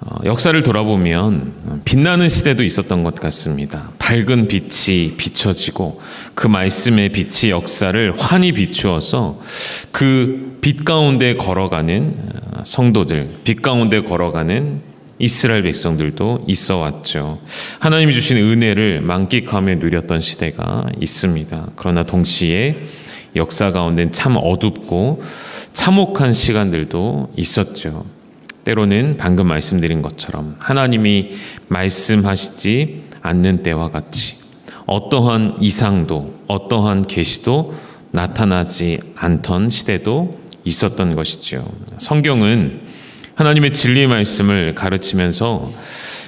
어, 역사를 돌아보면 빛나는 시대도 있었던 것 같습니다. 밝은 빛이 비춰지고 그 말씀의 빛이 역사를 환히 비추어서 그 빛 가운데 걸어가는 어, 성도들, 빛 가운데 걸어가는 이스라엘 백성들도 있어 왔죠. 하나님이 주신 은혜를 만끽하며 누렸던 시대가 있습니다. 그러나 동시에 역사 가운데 참 어둡고 참혹한 시간들도 있었죠. 때로는 방금 말씀드린 것처럼 하나님이 말씀하시지 않는 때와 같이 어떠한 이상도 어떠한 계시도 나타나지 않던 시대도 있었던 것이죠. 성경은 하나님의 진리 말씀을 가르치면서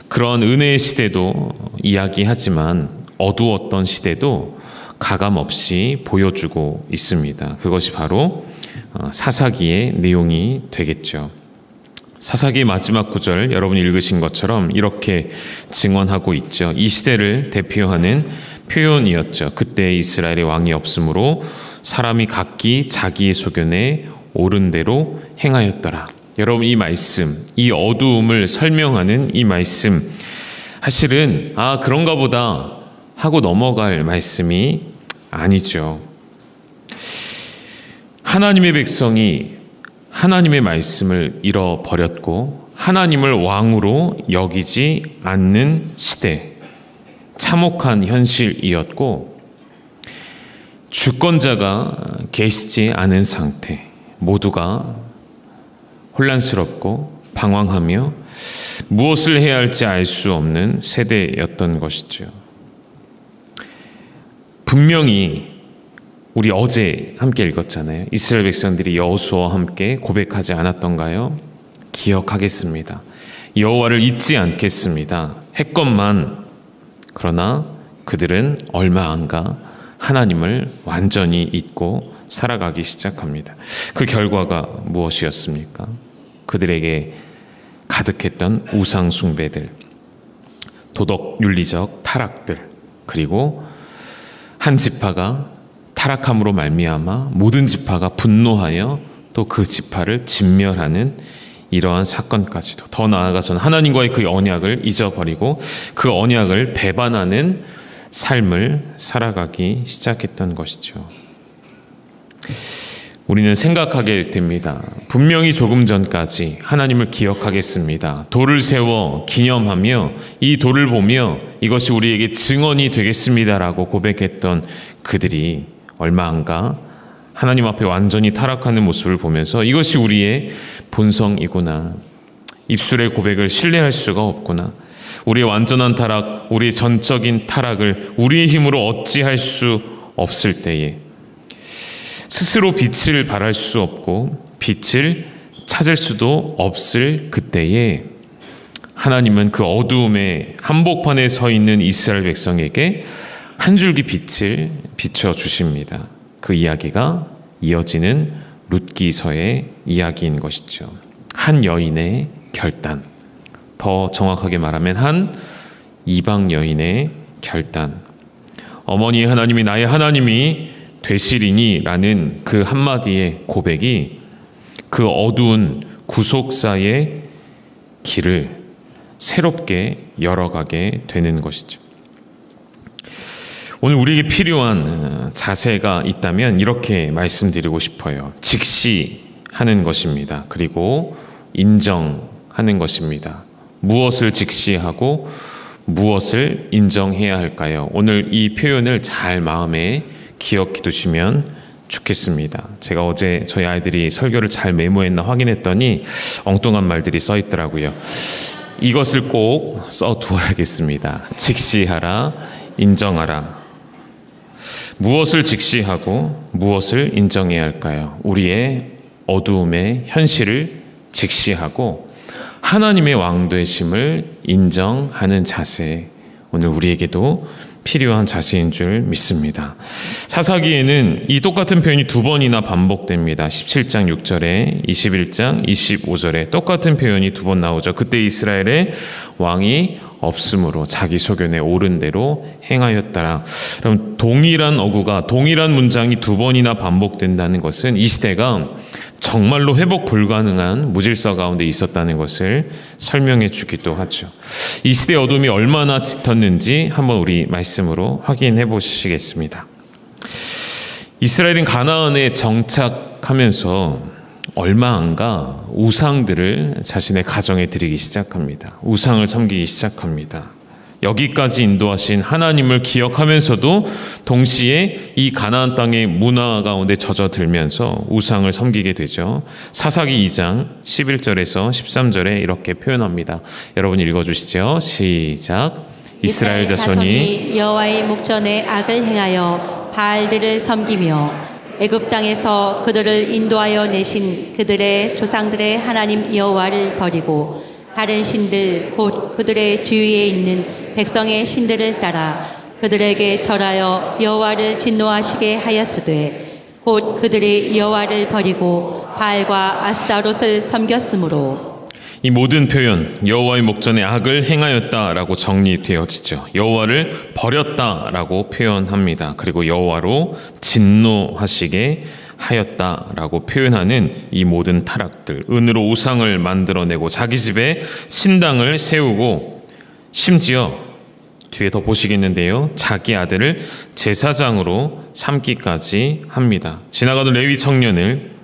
그런 은혜의 시대도 이야기하지만 어두웠던 시대도 가감 없이 보여주고 있습니다. 그것이 바로 어, 사사기의 내용이 되겠죠. 사사기 마지막 구절 여러분이 읽으신 것처럼 이렇게 증언하고 있죠. 이 시대를 대표하는 표현이었죠. 그때 이스라엘의 왕이 없으므로 사람이 각기 자기의 소견에 옳은 대로 행하였더라. 여러분 이 말씀, 이 어두움을 설명하는 이 말씀 사실은 아 그런가 보다 하고 넘어갈 말씀이 아니죠. 하나님의 백성이 하나님의 말씀을 잃어버렸고 하나님을 왕으로 여기지 않는 시대, 참혹한 현실이었고 주권자가 계시지 않은 상태, 모두가 혼란스럽고 방황하며 무엇을 해야 할지 알 수 없는 세대였던 것이죠. 분명히 우리 어제 함께 읽었잖아요. 이스라엘 백성들이 여호수아와 함께 고백하지 않았던가요? 기억하겠습니다. 여호와를 잊지 않겠습니다. 했건만 그러나 그들은 얼마 안 가 하나님을 완전히 잊고 살아가기 시작합니다. 그 결과가 무엇이었습니까? 그들에게 가득했던 우상 숭배들, 도덕 윤리적 타락들, 그리고 한 지파가 타락함으로 말미암아 모든 지파가 분노하여 또 그 지파를 진멸하는 이러한 사건까지도 더 나아가서는 하나님과의 그 언약을 잊어버리고 그 언약을 배반하는 삶을 살아가기 시작했던 것이죠. 우리는 생각하게 됩니다. 분명히 조금 전까지 하나님을 기억하겠습니다. 돌을 세워 기념하며 이 돌을 보며 이것이 우리에게 증언이 되겠습니다라고 고백했던 그들이 얼마 안가 하나님 앞에 완전히 타락하는 모습을 보면서 이것이 우리의 본성이구나. 입술의 고백을 신뢰할 수가 없구나. 우리의 완전한 타락, 우리의 전적인 타락을 우리의 힘으로 어찌할 수 없을 때에 스스로 빛을 발할 수 없고 빛을 찾을 수도 없을 그때에 하나님은 그 어두움의 한복판에 서 있는 이스라엘 백성에게 한 줄기 빛을 비춰 주십니다. 그 이야기가 이어지는 룻기서의 이야기인 것이죠. 한 여인의 결단. 더 정확하게 말하면 한 이방 여인의 결단. 어머니 하나님이 나의 하나님이 되시리니라는 그 한마디의 고백이 그 어두운 구속사의 길을 새롭게 열어가게 되는 것이죠. 오늘 우리에게 필요한 자세가 있다면 이렇게 말씀드리고 싶어요. 직시하는 것입니다. 그리고 인정하는 것입니다. 무엇을 직시하고 무엇을 인정해야 할까요? 오늘 이 표현을 잘 마음에 기억해 두시면 좋겠습니다. 제가 어제 저희 아이들이 설교를 잘 메모했나 확인했더니 엉뚱한 말들이 써 있더라고요. 이것을 꼭 써 두어야겠습니다. 직시하라, 인정하라. 무엇을 직시하고 무엇을 인정해야 할까요? 우리의 어두움의 현실을 직시하고 하나님의 왕되심을 인정하는 자세. 오늘 우리에게도 필요한 자세인 줄 믿습니다. 사사기에는 이 똑같은 표현이 두 번이나 반복됩니다. 17장 6절에 21장 25절에 똑같은 표현이 두 번 나오죠. 그때 이스라엘의 왕이 없으므로 자기 소견에 옳은 대로 행하였다라. 그럼 동일한 어구가 동일한 문장이 두 번이나 반복된다는 것은 이 시대가 정말로 회복 불가능한 무질서 가운데 있었다는 것을 설명해 주기도 하죠. 이 시대 어둠이 얼마나 짙었는지 한번 우리 말씀으로 확인해 보시겠습니다. 이스라엘은 가나안에 정착하면서 얼마 안 가 우상들을 자신의 가정에 드리기 시작합니다. 우상을 섬기기 시작합니다. 여기까지 인도하신 하나님을 기억하면서도 동시에 이 가나안 땅의 문화 가운데 젖어들면서 우상을 섬기게 되죠. 사사기 2장 11절에서 13절에 이렇게 표현합니다. 여러분 읽어 주시죠. 시작. 이스라엘 자손이 여호와의 목전에 악을 행하여 바알들을 섬기며 애굽 땅에서 그들을 인도하여 내신 그들의 조상들의 하나님 여호와를 버리고 다른 신들 곧 그들의 주위에 있는 백성의 신들을 따라 그들에게 절하여 여호와를 진노하시게 하였으되 곧 그들이 여호와를 버리고 바알과 아스타롯을 섬겼으므로 이 모든 표현 여호와의 목전에 악을 행하였다라고 정리되어지죠. 여호와를 버렸다라고 표현합니다. 그리고 여호와로 진노하시게 하였다라고 표현하는 이 모든 타락들 은으로 우상을 만들어내고 자기 집에 신당을 세우고 심지어 뒤에 더 보시겠는데요. 자기 아들을 제사장으로 삼기까지 합니다. 지나가던 레위 청년을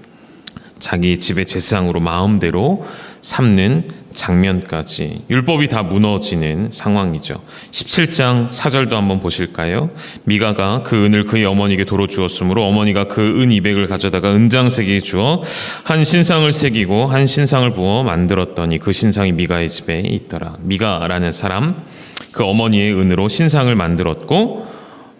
자기 집의 제사장으로 마음대로 삼는 장면까지 율법이 다 무너지는 상황이죠. 17장 4절도 한번 보실까요? 미가가 그 은을 그의 어머니에게 도로 주었으므로 어머니가 그 은 200을 가져다가 은장색에 주어 한 신상을 새기고 한 신상을 부어 만들었더니 그 신상이 미가의 집에 있더라. 미가라는 사람 그 어머니의 은으로 신상을 만들었고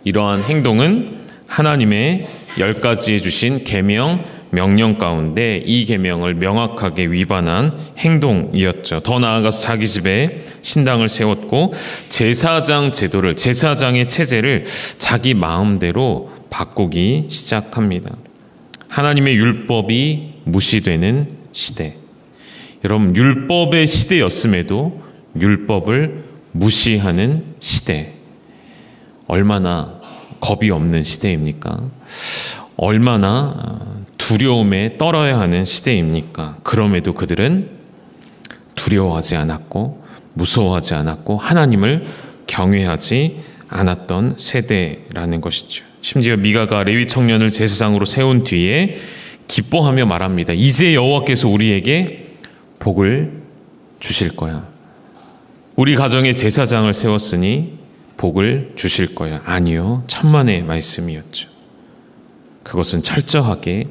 이러한 행동은 하나님의 열 가지에 주신 계명 명령 가운데 이 계명을 명확하게 위반한 행동이었죠. 더 나아가서 자기 집에 신당을 세웠고 제사장 제도를 제사장의 체제를 자기 마음대로 바꾸기 시작합니다. 하나님의 율법이 무시되는 시대. 여러분 율법의 시대였음에도 율법을 무시하는 시대. 얼마나 겁이 없는 시대입니까? 얼마나 두려움에 떨어야 하는 시대입니까? 그럼에도 그들은 두려워하지 않았고 무서워하지 않았고 하나님을 경외하지 않았던 세대라는 것이죠. 심지어 미가가 레위 청년을 제사장으로 세운 뒤에 기뻐하며 말합니다. 이제 여호와께서 우리에게 복을 주실 거야. 우리 가정에 제사장을 세웠으니 복을 주실 거야. 아니요. 천만의 말씀이었죠. 그것은 철저하게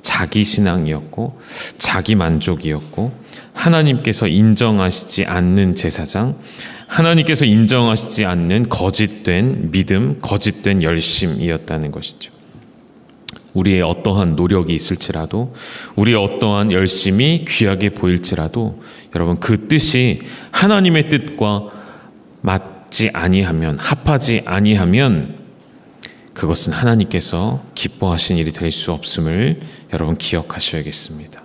자기 신앙이었고 자기 만족이었고 하나님께서 인정하시지 않는 제사장, 하나님께서 인정하시지 않는 거짓된 믿음, 거짓된 열심이었다는 것이죠. 우리의 어떠한 노력이 있을지라도, 우리의 어떠한 열심이 귀하게 보일지라도, 여러분 그 뜻이 하나님의 뜻과 맞지 아니하면, 합하지 아니하면, 그것은 하나님께서 기뻐하신 일이 될 수 없음을 여러분 기억하셔야겠습니다.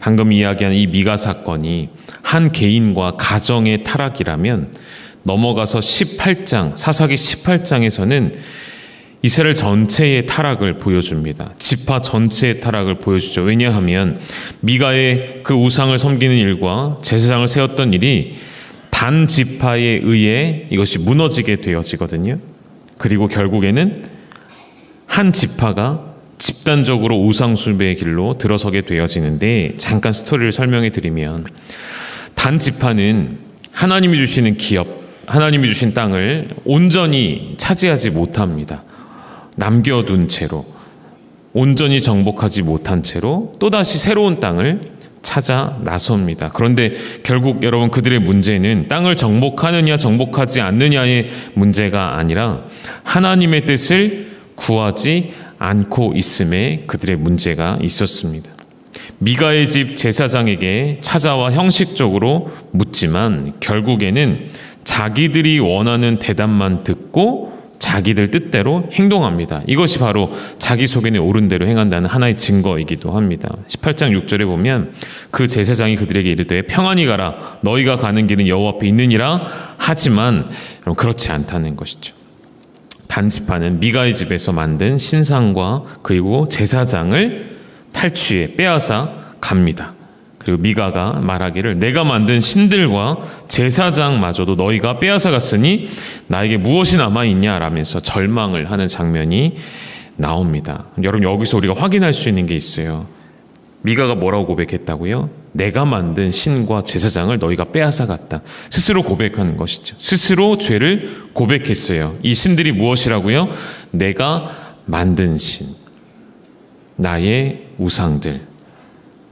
방금 이야기한 이 미가 사건이 한 개인과 가정의 타락이라면 넘어가서 18장, 사사기 18장에서는 이스라엘 전체의 타락을 보여줍니다. 지파 전체의 타락을 보여주죠. 왜냐하면 미가의 그 우상을 섬기는 일과 제사장을 세웠던 일이 단 지파에 의해 이것이 무너지게 되어지거든요. 그리고 결국에는 한 지파가 집단적으로 우상숭배의 길로 들어서게 되어지는데 잠깐 스토리를 설명해 드리면 단 지파는 하나님이 주시는 기업, 하나님이 주신 땅을 온전히 차지하지 못합니다. 남겨둔 채로 온전히 정복하지 못한 채로 또다시 새로운 땅을 찾아 나섭니다. 그런데 결국 여러분 그들의 문제는 땅을 정복하느냐 정복하지 않느냐의 문제가 아니라 하나님의 뜻을 구하지 않고 있음에 그들의 문제가 있었습니다. 미가의 집 제사장에게 찾아와 형식적으로 묻지만 결국에는 자기들이 원하는 대답만 듣고 자기들 뜻대로 행동합니다. 이것이 바로 자기 속에는 옳은 대로 행한다는 하나의 증거이기도 합니다. 18장 6절에 보면 그 제사장이 그들에게 이르되 평안히 가라 너희가 가는 길은 여호와 앞에 있느니라 하지만 그렇지 않다는 것이죠. 단지파는 미가의 집에서 만든 신상과 그리고 제사장을 탈취해 빼앗아 갑니다. 그리고 미가가 말하기를 내가 만든 신들과 제사장마저도 너희가 빼앗아 갔으니 나에게 무엇이 남아 있냐라면서 절망을 하는 장면이 나옵니다. 여러분 여기서 우리가 확인할 수 있는 게 있어요. 미가가 뭐라고 고백했다고요? 내가 만든 신과 제사장을 너희가 빼앗아 갔다. 스스로 고백하는 것이죠. 스스로 죄를 고백했어요. 이 신들이 무엇이라고요? 내가 만든 신. 나의 우상들.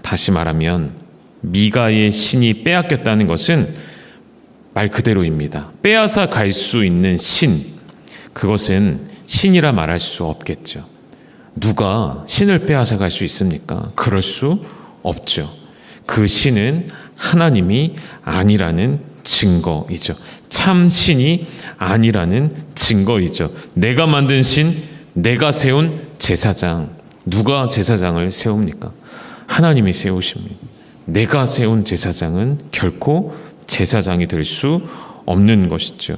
다시 말하면 미가의 신이 빼앗겼다는 것은 말 그대로입니다. 빼앗아 갈 수 있는 신. 그것은 신이라 말할 수 없겠죠. 누가 신을 빼앗아 갈 수 있습니까? 그럴 수 없죠. 그 신은 하나님이 아니라는 증거이죠. 참 신이 아니라는 증거이죠. 내가 만든 신, 내가 세운 제사장. 누가 제사장을 세웁니까? 하나님이 세우십니다. 내가 세운 제사장은 결코 제사장이 될 수 없는 것이죠.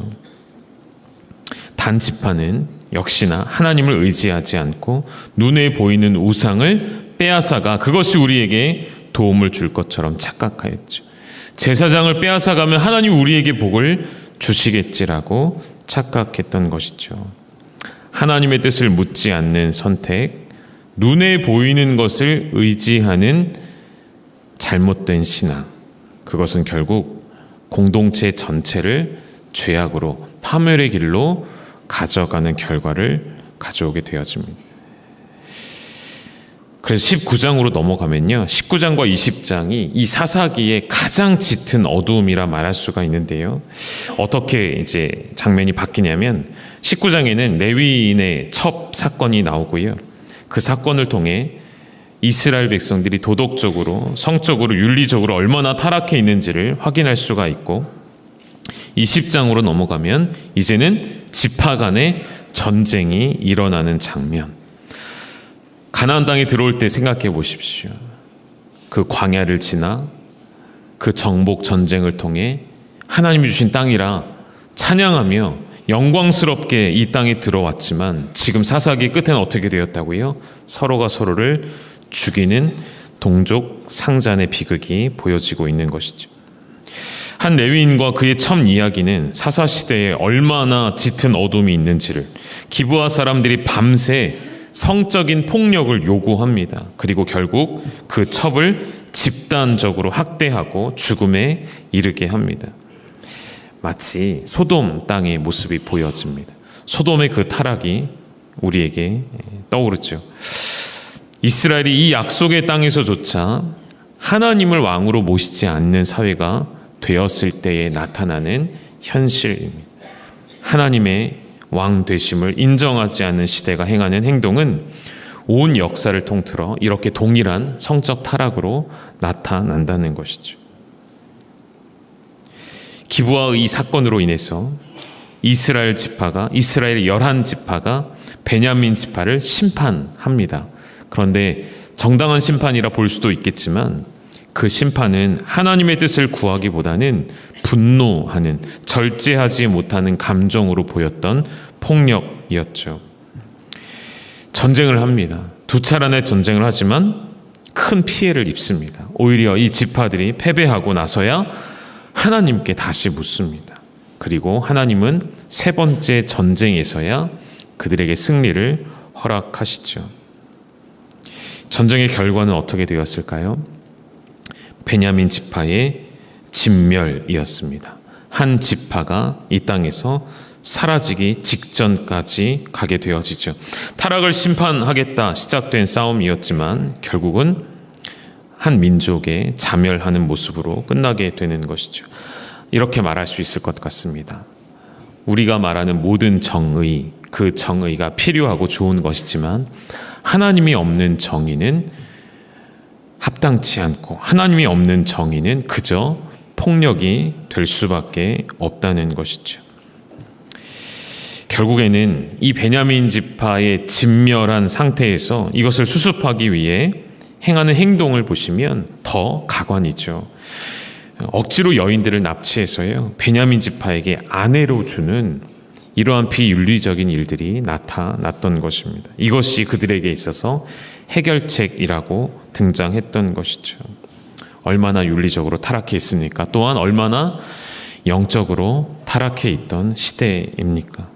단지파는 역시나 하나님을 의지하지 않고 눈에 보이는 우상을 빼앗아가 그것이 우리에게 도움을 줄 것처럼 착각하였죠. 제사장을 빼앗아가면 하나님 우리에게 복을 주시겠지라고 착각했던 것이죠. 하나님의 뜻을 묻지 않는 선택, 눈에 보이는 것을 의지하는 잘못된 신앙, 그것은 결국 공동체 전체를 죄악으로 파멸의 길로 가져가는 결과를 가져오게 되어집니다. 그래서 19장으로 넘어가면요. 19장과 20장이 이 사사기의 가장 짙은 어두움이라 말할 수가 있는데요. 어떻게 이제 장면이 바뀌냐면 19장에는 레위인의 첩 사건이 나오고요. 그 사건을 통해 이스라엘 백성들이 도덕적으로, 성적으로, 윤리적으로 얼마나 타락해 있는지를 확인할 수가 있고 20장으로 넘어가면 이제는 지파 간의 전쟁이 일어나는 장면. 가나안 땅에 들어올 때 생각해 보십시오. 그 광야를 지나 그 정복 전쟁을 통해 하나님이 주신 땅이라 찬양하며 영광스럽게 이 땅에 들어왔지만 지금 사사기 끝에는 어떻게 되었다고요? 서로가 서로를 죽이는 동족 상잔의 비극이 보여지고 있는 것이죠. 한 레위인과 그의 첨 이야기는 사사 시대에 얼마나 짙은 어둠이 있는지를 기부하 사람들이 밤새 성적인 폭력을 요구합니다. 그리고 결국 그 첩을 집단적으로 학대하고 죽음에 이르게 합니다. 마치 소돔 땅의 모습이 보여집니다. 소돔의 그 타락이 우리에게 떠오르죠. 이스라엘이 이 약속의 땅에서조차 하나님을 왕으로 모시지 않는 사회가 되었을 때에 나타나는 현실입니다. 하나님의 왕 되심을 인정하지 않는 시대가 행하는 행동은 온 역사를 통틀어 이렇게 동일한 성적 타락으로 나타난다는 것이죠. 기부와의 이 사건으로 인해서 이스라엘 지파가 이스라엘 열한 지파가 베냐민 지파를 심판합니다. 그런데 정당한 심판이라 볼 수도 있겠지만 그 심판은 하나님의 뜻을 구하기보다는 분노하는 절제하지 못하는 감정으로 보였던 폭력이었죠. 전쟁을 합니다. 두 차례의 전쟁을 하지만 큰 피해를 입습니다. 오히려 이 지파들이 패배하고 나서야 하나님께 다시 묻습니다. 그리고 하나님은 세 번째 전쟁에서야 그들에게 승리를 허락하시죠. 전쟁의 결과는 어떻게 되었을까요? 베냐민 지파의 진멸이었습니다. 한 지파가 이 땅에서 사라지기 직전까지 가게 되어지죠. 타락을 심판하겠다 시작된 싸움이었지만 결국은 한 민족의 자멸하는 모습으로 끝나게 되는 것이죠. 이렇게 말할 수 있을 것 같습니다. 우리가 말하는 모든 정의, 그 정의가 필요하고 좋은 것이지만 하나님이 없는 정의는 합당치 않고 하나님이 없는 정의는 그저 폭력이 될 수밖에 없다는 것이죠. 결국에는 이 베냐민 지파의 진멸한 상태에서 이것을 수습하기 위해 행하는 행동을 보시면 더 가관이죠. 억지로 여인들을 납치해서요. 베냐민 지파에게 아내로 주는 이러한 비윤리적인 일들이 나타났던 것입니다. 이것이 그들에게 있어서 해결책이라고 등장했던 것이죠. 얼마나 윤리적으로 타락해 있습니까? 또한 얼마나 영적으로 타락해 있던 시대입니까?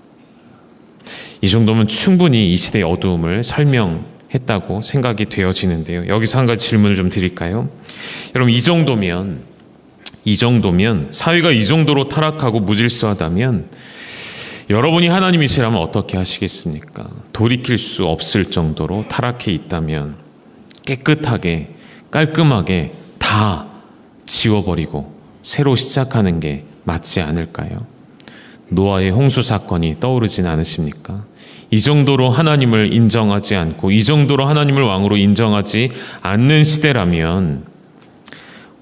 이 정도면 충분히 이 시대의 어두움을 설명했다고 생각이 되어지는데요. 여기서 한 가지 질문을 좀 드릴까요? 여러분, 이 정도면, 이 정도면, 사회가 이 정도로 타락하고 무질서하다면, 여러분이 하나님이시라면 어떻게 하시겠습니까? 돌이킬 수 없을 정도로 타락해 있다면, 깨끗하게, 깔끔하게 다 지워버리고, 새로 시작하는 게 맞지 않을까요? 노아의 홍수 사건이 떠오르진 않으십니까? 이 정도로 하나님을 인정하지 않고 이 정도로 하나님을 왕으로 인정하지 않는 시대라면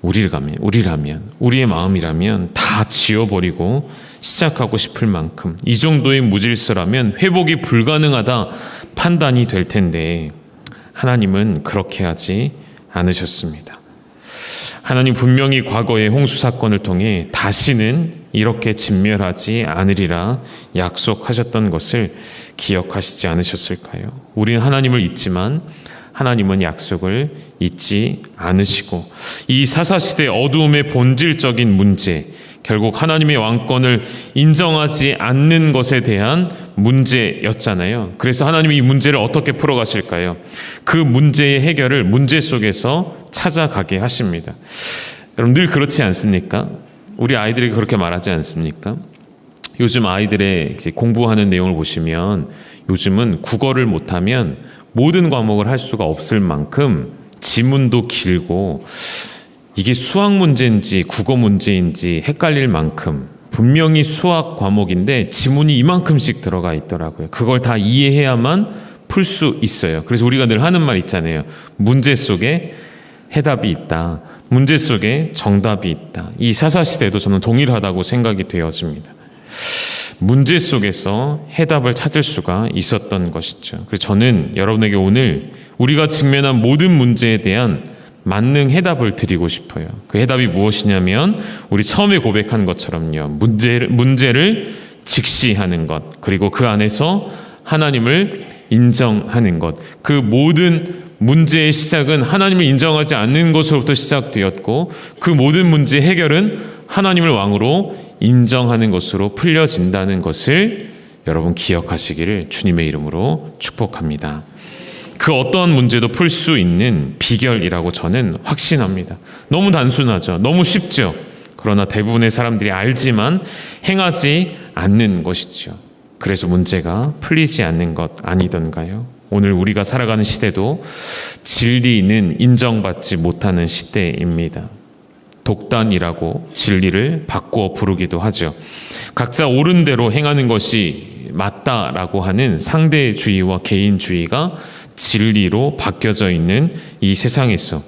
우리라면 우리라면 우리의 마음이라면 다 지워버리고 시작하고 싶을 만큼 이 정도의 무질서라면 회복이 불가능하다 판단이 될 텐데 하나님은 그렇게 하지 않으셨습니다. 하나님 분명히 과거의 홍수 사건을 통해 다시는 이렇게 진멸하지 않으리라 약속하셨던 것을 기억하시지 않으셨을까요? 우리는 하나님을 잊지만 하나님은 약속을 잊지 않으시고 이 사사시대 어두움의 본질적인 문제 결국 하나님의 왕권을 인정하지 않는 것에 대한 문제였잖아요. 그래서 하나님이 이 문제를 어떻게 풀어가실까요? 그 문제의 해결을 문제 속에서 찾아가게 하십니다. 여러분 늘 그렇지 않습니까? 우리 아이들이 그렇게 말하지 않습니까? 요즘 아이들의 공부하는 내용을 보시면 요즘은 국어를 못하면 모든 과목을 할 수가 없을 만큼 지문도 길고 이게 수학 문제인지 국어 문제인지 헷갈릴 만큼 분명히 수학 과목인데 지문이 이만큼씩 들어가 있더라고요. 그걸 다 이해해야만 풀 수 있어요. 그래서 우리가 늘 하는 말 있잖아요. 문제 속에 해답이 있다. 문제 속에 정답이 있다. 이 사사시대도 저는 동일하다고 생각이 되어집니다. 문제 속에서 해답을 찾을 수가 있었던 것이죠. 그래서 저는 여러분에게 오늘 우리가 직면한 모든 문제에 대한 만능 해답을 드리고 싶어요. 그 해답이 무엇이냐면 우리 처음에 고백한 것처럼요. 문제를, 문제를 직시하는 것, 그리고 그 안에서 하나님을 인정하는 것. 그 모든 문제의 시작은 하나님을 인정하지 않는 것으로부터 시작되었고 그 모든 문제 해결은 하나님을 왕으로 인정하는 것으로 풀려진다는 것을 여러분 기억하시기를 주님의 이름으로 축복합니다. 그 어떤 문제도 풀 수 있는 비결이라고 저는 확신합니다. 너무 단순하죠. 너무 쉽죠. 그러나 대부분의 사람들이 알지만 행하지 않는 것이죠. 그래서 문제가 풀리지 않는 것 아니던가요? 오늘 우리가 살아가는 시대도 진리는 인정받지 못하는 시대입니다. 독단이라고 진리를 바꾸어 부르기도 하죠. 각자 옳은 대로 행하는 것이 맞다라고 하는 상대주의와 개인주의가 진리로 바뀌어져 있는 이 세상에서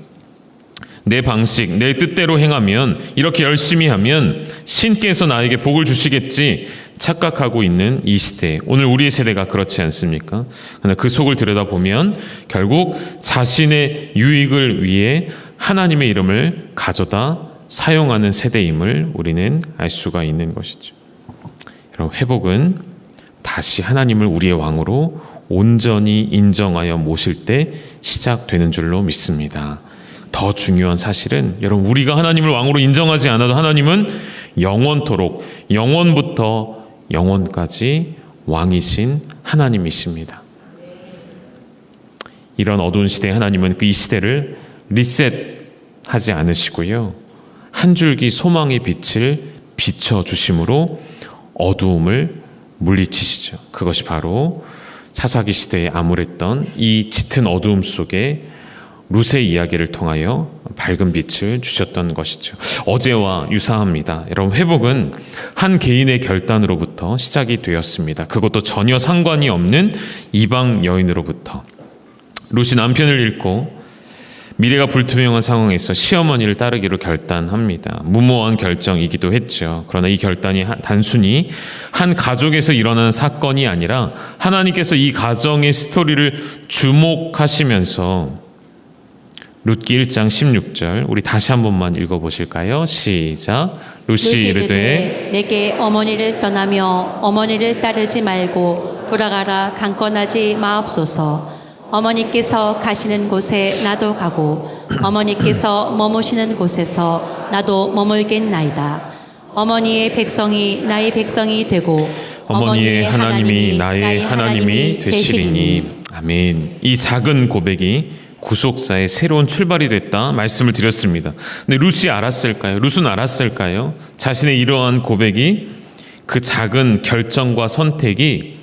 내 방식, 내 뜻대로 행하면 이렇게 열심히 하면 신께서 나에게 복을 주시겠지 착각하고 있는 이 시대. 오늘 우리의 세대가 그렇지 않습니까? 그러나 그 속을 들여다보면 결국 자신의 유익을 위해 하나님의 이름을 가져다 사용하는 세대임을 우리는 알 수가 있는 것이죠. 여러분, 회복은 다시 하나님을 우리의 왕으로 온전히 인정하여 모실 때 시작되는 줄로 믿습니다. 더 중요한 사실은 여러분 우리가 하나님을 왕으로 인정하지 않아도 하나님은 영원토록 영원부터 영원까지 왕이신 하나님이십니다. 이런 어두운 시대에 하나님은 그 이 시대를 리셋하지 않으시고요. 한 줄기 소망의 빛을 비춰 주심으로 어두움을 물리치시죠. 그것이 바로 사사기 시대에 암울했던 이 짙은 어두움 속에 룻의 이야기를 통하여 밝은 빛을 주셨던 것이죠. 어제와 유사합니다. 여러분, 회복은 한 개인의 결단으로부터 시작이 되었습니다. 그것도 전혀 상관이 없는 이방 여인으로부터. 룻이 남편을 잃고 미래가 불투명한 상황에서 시어머니를 따르기로 결단합니다. 무모한 결정이기도 했죠. 그러나 이 결단이 단순히 한 가족에서 일어난 사건이 아니라 하나님께서 이 가정의 스토리를 주목하시면서 룻기 1장 16절 우리 다시 한 번만 읽어 보실까요? 시작. 루시 이르되 내게 어머니를 떠나며 어머니를 따르지 말고 돌아가라 강권하지 마옵소서. 어머니께서 가시는 곳에 나도 가고 어머니께서 머무시는 곳에서 나도 머물겠나이다. 어머니의 백성이 나의 백성이 되고 어머니의 하나님이 나의 하나님이 되시리니 아멘. 이 작은 고백이 구속사의 새로운 출발이 됐다 말씀을 드렸습니다. 근데 루시 알았을까요? 루스는 알았을까요? 자신의 이러한 고백이 그 작은 결정과 선택이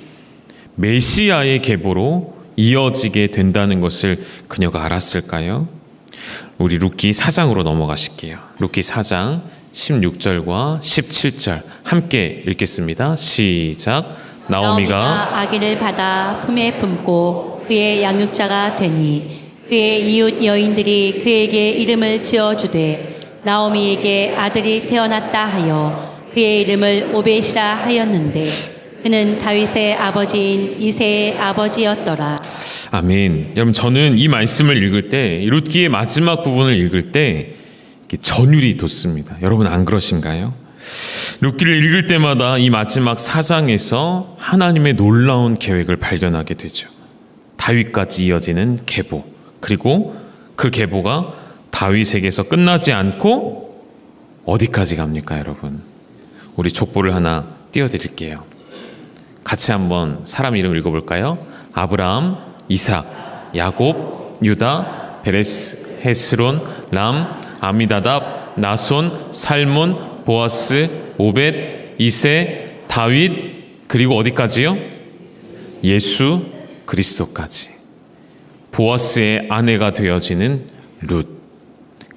메시아의 계보로 이어지게 된다는 것을 그녀가 알았을까요? 우리 룻기 4장으로 넘어가실게요. 룻기 4장 16절과 17절 함께 읽겠습니다. 시작. 나오미가 아기를 받아 품에 품고 그의 양육자가 되니 그의 이웃 여인들이 그에게 이름을 지어 주되 나오미에게 아들이 태어났다 하여 그의 이름을 오벳이라 하였는데 그는 다윗의 아버지인 이세의 아버지였더라. 아멘. 여러분 저는 이 말씀을 읽을 때 룻기의 마지막 부분을 읽을 때 전율이 돋습니다. 여러분 안 그러신가요? 룻기를 읽을 때마다 이 마지막 사장에서 하나님의 놀라운 계획을 발견하게 되죠. 다윗까지 이어지는 계보 그리고 그 계보가 다윗에게서 끝나지 않고 어디까지 갑니까, 여러분? 우리 족보를 하나 띄워드릴게요. 같이 한번 사람 이름 읽어볼까요? 아브라함, 이삭, 야곱, 유다, 베레스, 헤스론, 람, 아미다답, 나손, 살몬, 보아스, 오벳, 이세, 다윗, 그리고 어디까지요? 예수 그리스도까지. 보아스의 아내가 되어지는 룻.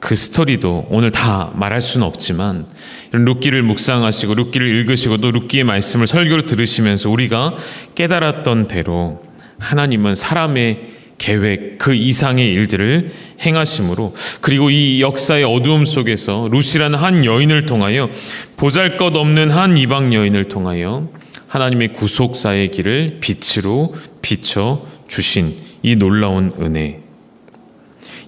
그 스토리도 오늘 다 말할 수는 없지만 이런 룻기를 묵상하시고 룻기를 읽으시고 또 룻기의 말씀을 설교를 들으시면서 우리가 깨달았던 대로 하나님은 사람의 계획 그 이상의 일들을 행하심으로 그리고 이 역사의 어두움 속에서 루시라는 한 여인을 통하여 보잘것없는 한 이방 여인을 통하여 하나님의 구속사의 길을 빛으로 비춰 주신 이 놀라운 은혜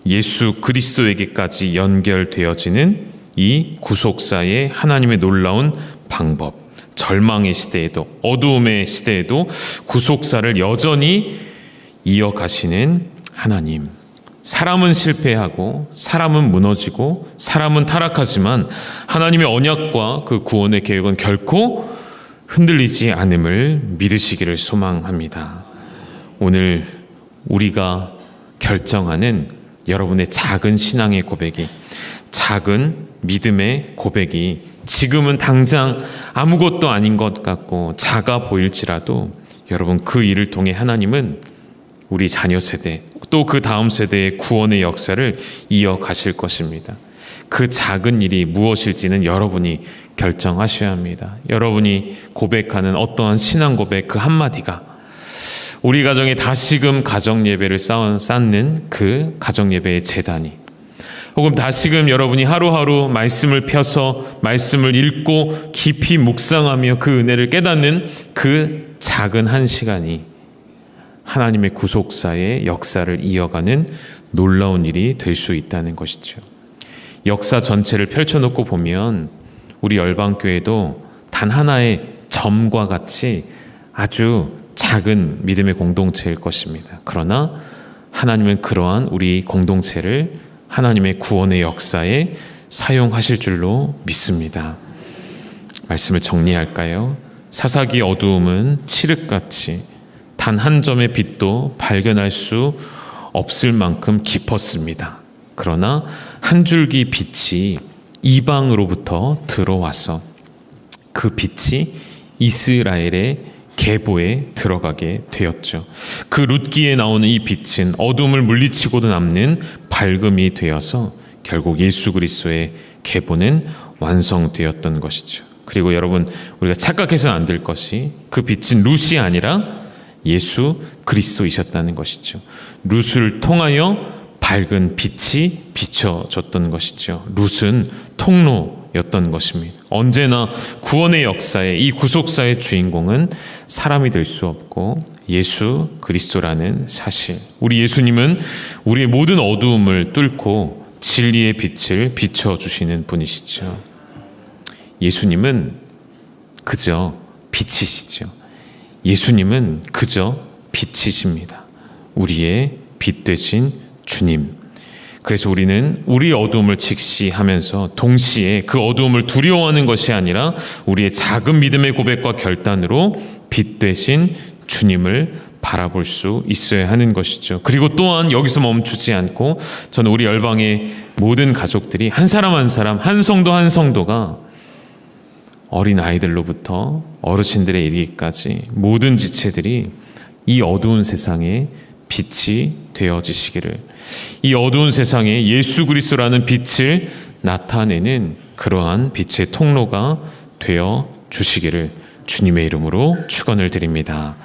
예수 그리스도에게까지 연결되어지는 이 구속사의 하나님의 놀라운 방법. 절망의 시대에도 어두움의 시대에도 구속사를 여전히 이어가시는 하나님. 사람은 실패하고 사람은 무너지고 사람은 타락하지만 하나님의 언약과 그 구원의 계획은 결코 흔들리지 않음을 믿으시기를 소망합니다. 오늘 우리가 결정하는 여러분의 작은 신앙의 고백이 작은 믿음의 고백이 지금은 당장 아무것도 아닌 것 같고 작아 보일지라도 여러분 그 일을 통해 하나님은 우리 자녀 세대 또 그 다음 세대의 구원의 역사를 이어가실 것입니다. 그 작은 일이 무엇일지는 여러분이 결정하셔야 합니다. 여러분이 고백하는 어떠한 신앙 고백 그 한마디가 우리 가정에 다시금 가정 예배를 쌓는 그 가정 예배의 재단이 혹은 다시금 여러분이 하루하루 말씀을 펴서 말씀을 읽고 깊이 묵상하며 그 은혜를 깨닫는 그 작은 한 시간이 하나님의 구속사의 역사를 이어가는 놀라운 일이 될 수 있다는 것이죠. 역사 전체를 펼쳐놓고 보면 우리 열방교회도 단 하나의 점과 같이 아주 작은 믿음의 공동체일 것입니다. 그러나 하나님은 그러한 우리 공동체를 하나님의 구원의 역사에 사용하실 줄로 믿습니다. 말씀을 정리할까요? 사사기 어두움은 칠흑같이 단 한 점의 빛도 발견할 수 없을 만큼 깊었습니다. 그러나 한 줄기 빛이 이방으로부터 들어와서 그 빛이 이스라엘의 계보에 들어가게 되었죠. 그 룻기에 나오는 이 빛은 어둠을 물리치고도 남는 밝음이 되어서 결국 예수 그리스도의 계보는 완성되었던 것이죠. 그리고 여러분 우리가 착각해서는 안 될 것이 그 빛은 룻이 아니라 예수 그리스도이셨다는 것이죠. 룻을 통하여 밝은 빛이 비춰졌던 것이죠. 룻은 통로 였던 것입니다. 언제나 구원의 역사에 이 구속사의 주인공은 사람이 될 수 없고 예수 그리스도라는 사실. 우리 예수님은 우리의 모든 어두움을 뚫고 진리의 빛을 비춰 주시는 분이시죠. 예수님은 그저 빛이시죠. 예수님은 그저 빛이십니다. 우리의 빛 되신 주님. 그래서 우리는 우리 어두움을 직시하면서 동시에 그 어두움을 두려워하는 것이 아니라 우리의 작은 믿음의 고백과 결단으로 빛 되신 주님을 바라볼 수 있어야 하는 것이죠. 그리고 또한 여기서 멈추지 않고 저는 우리 열방의 모든 가족들이 한 사람 한 사람, 한 성도 한 성도가 어린 아이들로부터 어르신들에 이르기까지 모든 지체들이 이 어두운 세상에 빛이 되어지시기를 이 어두운 세상에 예수 그리스도라는 빛을 나타내는 그러한 빛의 통로가 되어 주시기를 주님의 이름으로 축원을 드립니다.